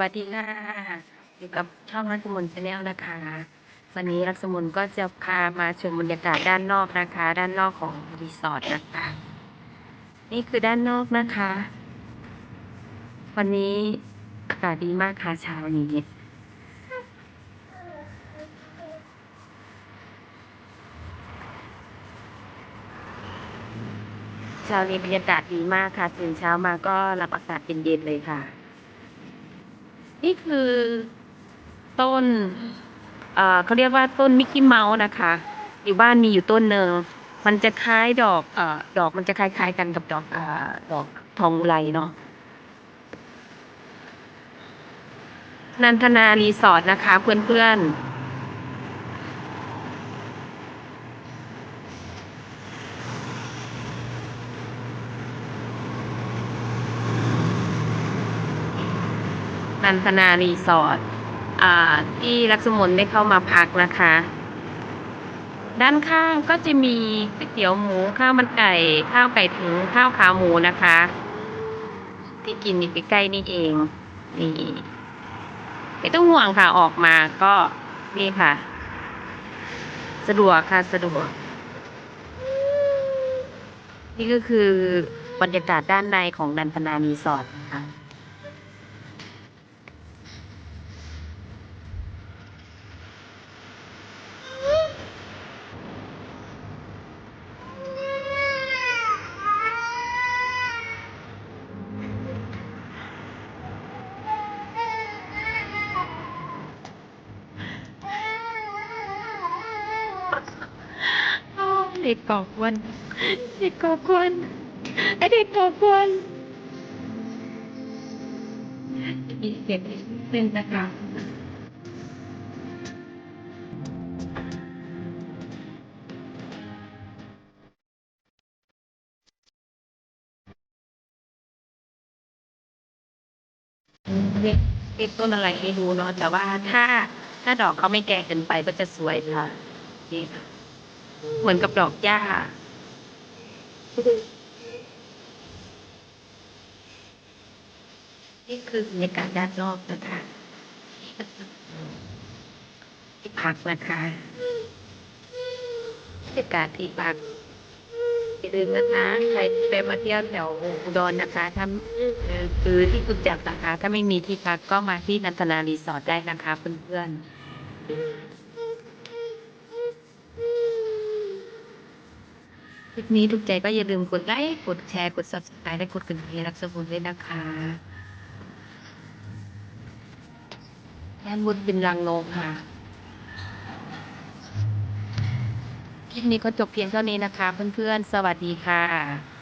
วัสดีค่ะอยู่กับช่องรัศมนชาแนลนะคะ วันนี้รัศมนก็จะพามาชมบรรยากาศด้านนอกนะคะ ด้านนอกของรีสอร์ทนะคะ นี่คือด้านนอกนะคะ วันนี้อากาศดีมากค่ะเช้านี้เช้านี้บรรยากาศดีมากค่ะตื่นเช้ามาก็รับอากาศเย็นๆเลยค่ะ นี่คือต้นเอ่อเขาเรียกว่าต้นมิกกี้เมาส์นะคะ อยู่บ้านมีอยู่ต้นเนึ่งมันจะคล้ายดอกเอ่อดอกมันจะคล้ายๆกันกับดอกอ่าดอกทองอุไรเนาะนันทนารีสอร์ทนะคะเพื่อนๆ นันทนารีสอร์ทที่ลักษมนได้เข้ามาพักนะคะ ด้านข้างก็จะมีก๋วยเตี๋ยวหมูข้าวมันไก่ ข้าวไก่ถึงข้าวขาหมูนะคะ ที่กินอยู่ใกล้ๆนี่เองนี่ไม่ต้องห่วงค่ะออกมาก็นี่ค่ะ สะดวกค่ะสะดวก นี่ก็คือบรรยากาศด้านในของนันทนารีสอร์ทนะคะ เด็กก่อกวน เด็กก่อกวนไอเด็กก่อกวนมีเสียงนิดนึงนะคะเรียกเรียกต้นอะไรไม่รู้เนาะแต่ว่าถ้าถ้าดอกเขาไม่แก่เกินไปก็จะสวยค่ะนี่ค่ะ เหมือนกับดอกหญ้านี่คือบรรยากาศด้านนอกนะคะที่พักนะคะบรรยากาศที่พักอย่าลืมนะคะใครไปมาเที่ยวแถวอุดรนะคะถ้าเอ่อคือที่กุจักนะคะ ถ้าไม่มีที่พักก็มาที่นันทนารีสอร์ทได้นะคะเพื่อนๆ คลิปนี้ถูกใจก็อย่าลืมกดไลค์ กดแชร์ กด subscribe และกดกระดิ่งให้รักสมุนด้วยนะคะด้านบนเป็นรังนกค่ะ คลิปนี้ก็จบเพียงเท่านี้นะคะ เพื่อนๆ สวัสดีค่ะ